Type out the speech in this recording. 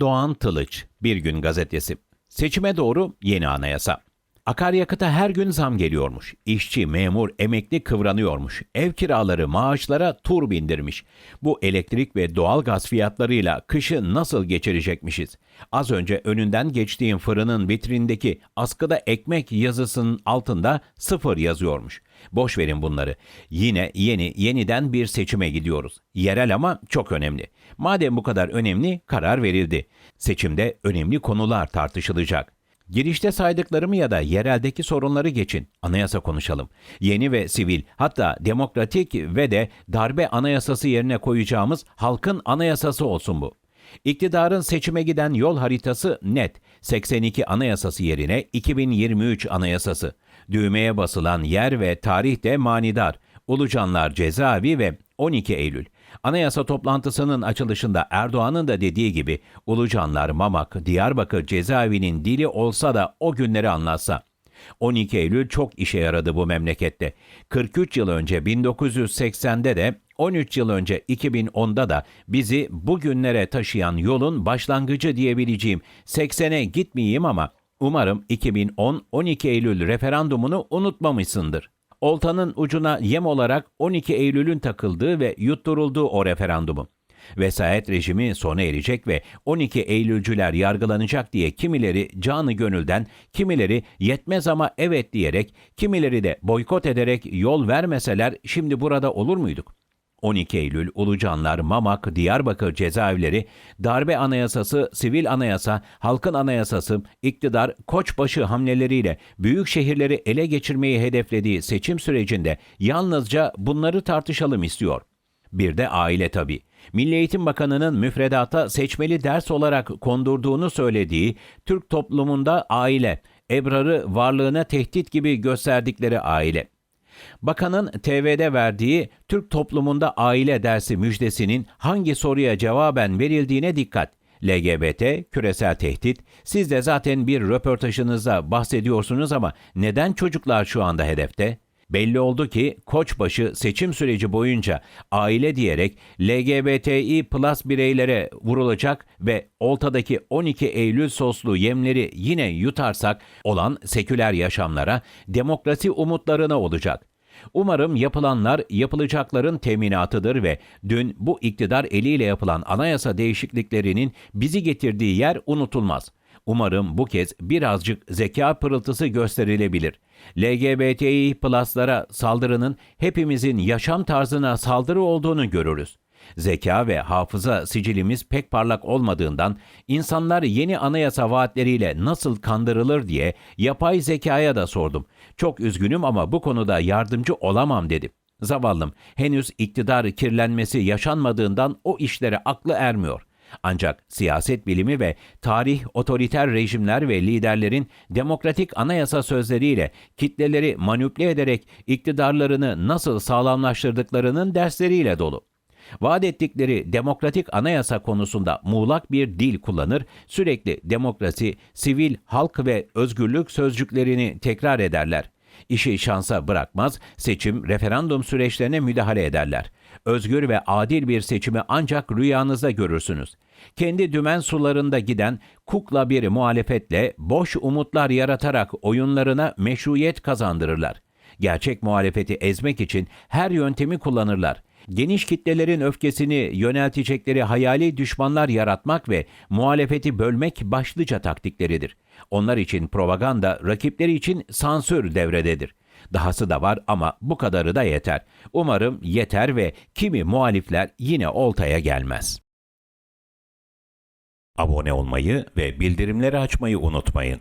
Doğan Tılıç, Bir Gün Gazetesi. Seçime doğru yeni anayasa. Akaryakıta her gün zam geliyormuş. İşçi, memur, emekli kıvranıyormuş. Ev kiraları, maaşlara tur bindirmiş. Bu elektrik ve doğal gaz fiyatlarıyla kışı nasıl geçirecekmişiz? Az önce önünden geçtiğim fırının vitrindeki askıda ekmek yazısının altında sıfır yazıyormuş. Boş verin bunları. Yine yeni yeniden bir seçime gidiyoruz. Yerel ama çok önemli. Madem bu kadar önemli karar verildi. Seçimde önemli konular tartışılacak. Girişte saydıklarımı ya da yereldeki sorunları geçin. Anayasa konuşalım. Yeni ve sivil hatta demokratik ve de darbe anayasası yerine koyacağımız halkın anayasası olsun bu. İktidarın seçime giden yol haritası net. 82 anayasası yerine 2023 anayasası. Düğmeye basılan yer ve tarih de manidar. Ulucanlar cezaevi ve 12 Eylül. Anayasa toplantısının açılışında Erdoğan'ın da dediği gibi Ulucanlar, Mamak, Diyarbakır cezaevinin dili olsa da o günleri anlatsa. 12 Eylül çok işe yaradı bu memlekette. 43 yıl önce 1980'de de 13 yıl önce 2010'da da bizi bugünlere taşıyan yolun başlangıcı diyebileceğim 80'e gitmeyeyim ama umarım 2010-12 Eylül referandumunu unutmamışsındır. Oltanın ucuna yem olarak 12 Eylül'ün takıldığı ve yutturulduğu o referandumu. Vesayet rejimi sona erecek ve 12 Eylülcüler yargılanacak diye kimileri canı gönülden, kimileri yetmez ama evet diyerek, kimileri de boykot ederek yol vermeseler şimdi burada olur muyduk? 12 Eylül, Ulucanlar, Mamak, Diyarbakır cezaevleri, darbe anayasası, sivil anayasa, halkın anayasası, iktidar, koçbaşı hamleleriyle büyük şehirleri ele geçirmeyi hedeflediği seçim sürecinde yalnızca bunları tartışalım istiyor. Bir de aile tabii. Milli Eğitim Bakanı'nın müfredata seçmeli ders olarak kondurduğunu söylediği Türk toplumunda aile, Ebrar'ı varlığına tehdit gibi gösterdikleri aile. Bakanın TV'de verdiği Türk toplumunda aile dersi müjdesinin hangi soruya cevaben verildiğine dikkat. LGBT, küresel tehdit. Siz de zaten bir röportajınızda bahsediyorsunuz ama neden çocuklar şu anda hedefte? Belli oldu ki Koçbaşı seçim süreci boyunca aile diyerek LGBTİ plus bireylere vurulacak ve oltadaki 12 Eylül soslu yemleri yine yutarsak olan seküler yaşamlara, demokrasi umutlarına olacak. Umarım yapılanlar yapılacakların teminatıdır ve dün bu iktidar eliyle yapılan anayasa değişikliklerinin bizi getirdiği yer unutulmaz. Umarım bu kez birazcık zeka pırıltısı gösterilebilir. LGBTİ pluslara saldırının hepimizin yaşam tarzına saldırı olduğunu görürüz. Zeka ve hafıza sicilimiz pek parlak olmadığından insanlar yeni anayasa vaatleriyle nasıl kandırılır diye yapay zekaya da sordum. Çok üzgünüm ama bu konuda yardımcı olamam dedi. Zavallım henüz iktidar kirlenmesi yaşanmadığından o işlere aklı ermiyor. Ancak siyaset bilimi ve tarih otoriter rejimler ve liderlerin demokratik anayasa sözleriyle kitleleri manipüle ederek iktidarlarını nasıl sağlamlaştırdıklarının dersleriyle dolu. Vaat ettikleri demokratik anayasa konusunda muğlak bir dil kullanır, sürekli demokrasi, sivil, halk ve özgürlük sözcüklerini tekrar ederler. İşi şansa bırakmaz, seçim, referandum süreçlerine müdahale ederler. Özgür ve adil bir seçimi ancak rüyanızda görürsünüz. Kendi dümen sularında giden kukla bir muhalefetle boş umutlar yaratarak oyunlarına meşruiyet kazandırırlar. Gerçek muhalefeti ezmek için her yöntemi kullanırlar. Geniş kitlelerin öfkesini yöneltecekleri hayali düşmanlar yaratmak ve muhalefeti bölmek başlıca taktikleridir. Onlar için propaganda, rakipleri için sansür devrededir. Dahası da var ama bu kadarı da yeter. Umarım yeter ve kimi muhalifler yine oltaya gelmez. Abone olmayı ve bildirimleri açmayı unutmayın.